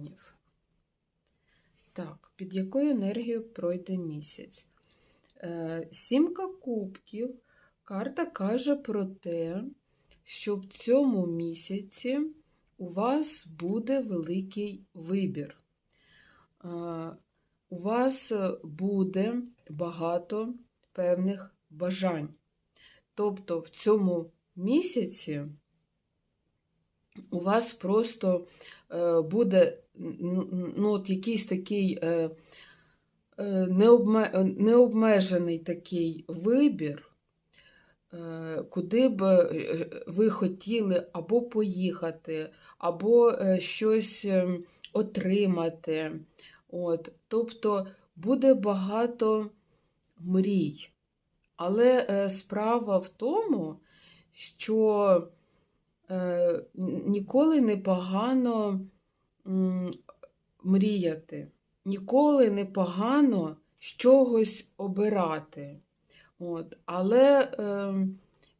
драконів. Так, під якою енергією пройде місяць? Е, Сімка кубків. Карта каже про те, що в цьому місяці у вас буде великий вибір. Е, У вас буде багато певних бажань. Тобто в цьому місяці у вас просто е, буде ну, от якийсь такий е, е, необме- необмежений такий вибір, куди б ви хотіли або поїхати, або щось отримати. От, тобто буде багато мрій. Але справа в тому, що ніколи не погано мріяти, ніколи не погано чогось обирати. От. Але е,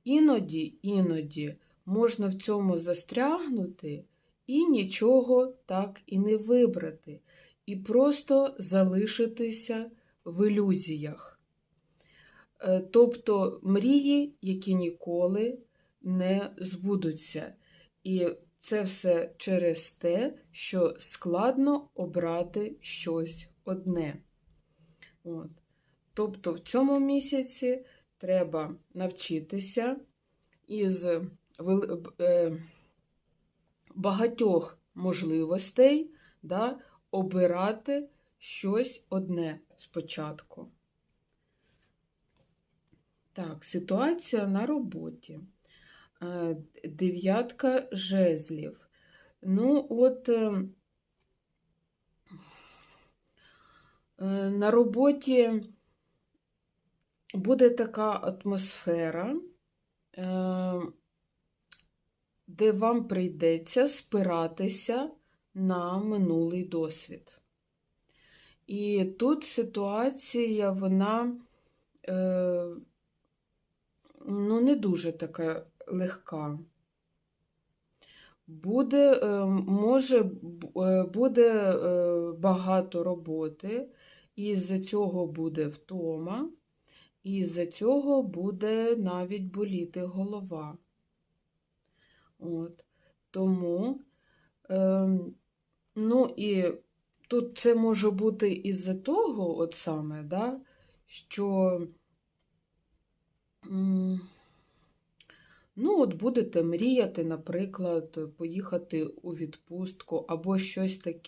іноді, іноді можна в цьому застрягнути і нічого так і не вибрати, і просто залишитися в ілюзіях. Е, Тобто мрії, які ніколи не збудуться. І це все через те, що складно обрати щось одне. От. Тобто в цьому місяці треба навчитися із е, багатьох можливостей да, обирати щось одне спочатку. Так, ситуація на роботі. Е, Дев'ятка жезлів. Ну, от е, на роботі буде така атмосфера, де вам прийдеться спиратися на минулий досвід. І тут ситуація, вона е, ну, не дуже така легка. Буде, е, може, е, буде е, багато роботи, і з-за цього буде втома, і з-за цього буде навіть боліти голова. От. Тому, ну і тут це може бути із-за того, от саме, да, що ну, от будете мріяти, наприклад, поїхати у відпустку або щось таке.